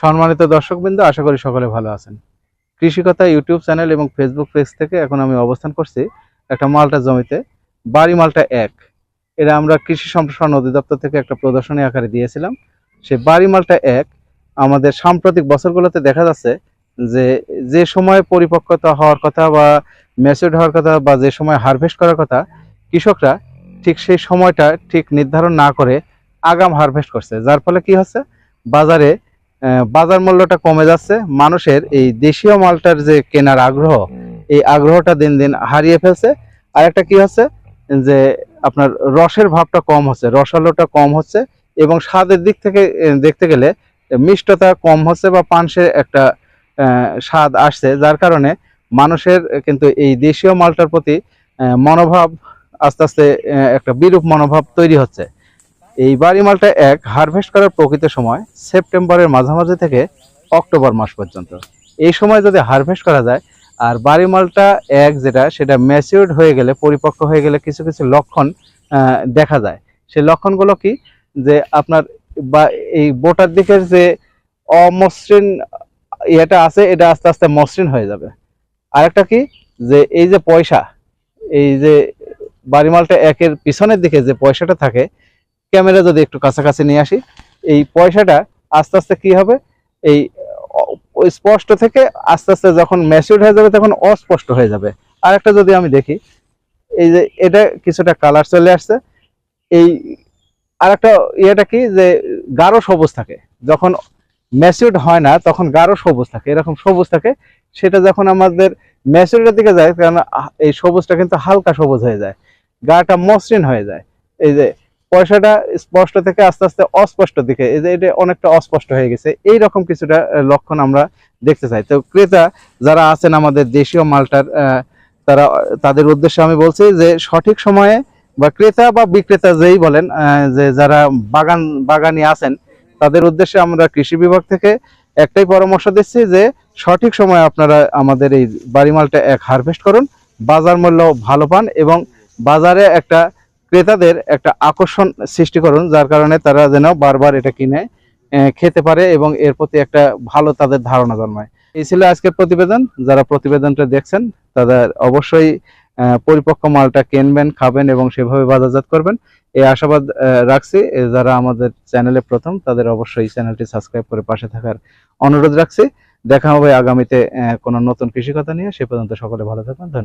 সম্মানিত দর্শকবৃন্দ, আশা করি সকলে ভালো আছেন। কৃষিকথা ইউটিউব চ্যানেল এবং ফেসবুক পেজ থেকে এখন আমি অবস্থান করছি একটা মালটা জমিতে, বাড়ি মালটা এক। এটা আমরা কৃষি সম্প্রসারণ অধিদপ্তর থেকে একটা প্রদর্শনী আকারে দিয়েছিলাম। সেই বাড়ি মালটা এক। আমাদের সাম্প্রতিক বছরগুলোতে দেখা যাচ্ছে যে যে সময় পরিপক্কতা হওয়ার কথা বা ম্যাচিউর হওয়ার কথা বা যে সময় হারভেস্ট করার কথা, কৃষকরা ঠিক সেই সময়টা ঠিক নির্ধারণ না করে আগাম হারভেস্ট করছে। যার ফলে কি হচ্ছে? বাজারে বাজার মূল্যটা কমে যাচ্ছে। মানুষের এই দেশীয় মালটার যে কেনার আগ্রহ এই আগ্রহটা দিন দিন হারিয়ে ফেলছে। আর একটা কি হচ্ছে? যে আপনার রসের ভাবটা কম হচ্ছে রসালোটা কম হচ্ছে এবং স্বাদের দিক থেকে দেখতে গেলে মিষ্টতা কম হচ্ছে বা পানসের একটা স্বাদ আসছে যার কারণে মানুষের কিন্তু এই দেশীয় মালটার প্রতি মনোভাব আস্তে আস্তে একটা বিরূপ মনোভাব তৈরি হচ্ছে। এই বাড়ি মালটা এক হারভেস্ট করার প্রকৃত সময় সেপ্টেম্বরের মাঝামাঝি থেকে অক্টোবর মাস পর্যন্ত। এই সময় যদি হারভেস্ট করা যায়, আর বাড়ি মালটা এক যেটা, সেটা ম্যাচিউরড হয়ে গেলে, পরিপক্ক হয়ে গেলে কিছু কিছু লক্ষণ দেখা যায়। সেই লক্ষণগুলো কি? যে আপনার বা এই বোটার দিকের যে অমসৃণ ইয়েটা আছে, এটা আস্তে আস্তে মসৃণ হয়ে যাবে। আরেকটা কি? যে এই যে পয়সা, এই যে বাড়ি মালটা একের পিছনের দিকে যে পয়সাটা থাকে ক্যামেরা যদি একটু কাছাকাছি নিয়ে আসি, এই পয়সাটা আস্তে আস্তে কি হবে? এই স্পষ্ট থেকে আস্তে আস্তে যখন ম্যাচিউর হয়ে যাবে তখন অস্পষ্ট হয়ে যাবে। আর একটা যদি আমি দেখি, এই যে এটা কিছুটা কালার চলে আসছে। এই আর একটা ইয়েটা কি? যে গাঢ় সবুজ থাকে। যখন ম্যাচিউরড হয় না, তখন গাঢ় সবুজ থাকে। এরকম সবুজ থাকে। সেটা যখন আমাদের ম্যাচিউরিটির দিকে যায়, কারণ এই সবুজটা কিন্তু হালকা সবুজ হয়ে যায়। গাটা মসৃণ হয়ে যায়। এই যে পয়সাটা স্পষ্ট থেকে আস্তে আস্তে অস্পষ্ট দিকে, এই যে এটা অনেকটা অস্পষ্ট হয়ে গেছে। এই রকম কিছুটা লক্ষণ আমরা দেখতে চাই। তো ক্রেতা যারা আছেন আমাদের দেশীয় মালটার তারা, তাদের উদ্দেশ্যে আমি বলছি যে সঠিক সময়ে বা ক্রেতা বা বিক্রেতা যেই বলেন যে যারা বাগান, বাগানি আছেন, তাদের উদ্দেশ্যে আমরা কৃষি বিভাগ থেকে একটাই পরামর্শ দিচ্ছি যে সঠিক সময়ে আপনারা আমাদের এই বাড়ি মালটা এক হারভেস্ট করুন। বাজার মূল্য ভালো পান এবং বাজারে একটা ক্রেতাদের একটা আকর্ষণ সৃষ্টি করুন, যার কারণে তারা যেন বারবার এটা কিনে খেতে পারে এবং এর প্রতি একটা ভালো তাদের ধারণা জন্মায়। এই ছিল আজকের প্রতিবেদন। যারা প্রতিবেদনটা দেখছেন, তাদের অবশ্যই পরিপক্ক মালটা কিনবেন, খাবেন এবং সেভাবে বাজারজাত করবেন। এই আশাবাদ রাখছি। যারা আমাদের চ্যানেলে প্রথম, তাদের অবশ্যই চ্যানেলটি সাবস্ক্রাইব করে পাশে থাকার অনুরোধ রাখছি। দেখা হবে আগামীতে কোনো নতুন কৃষি কথা নিয়ে। সে পর্যন্ত সকলে ভালো থাকবেন। ধন্যবাদ।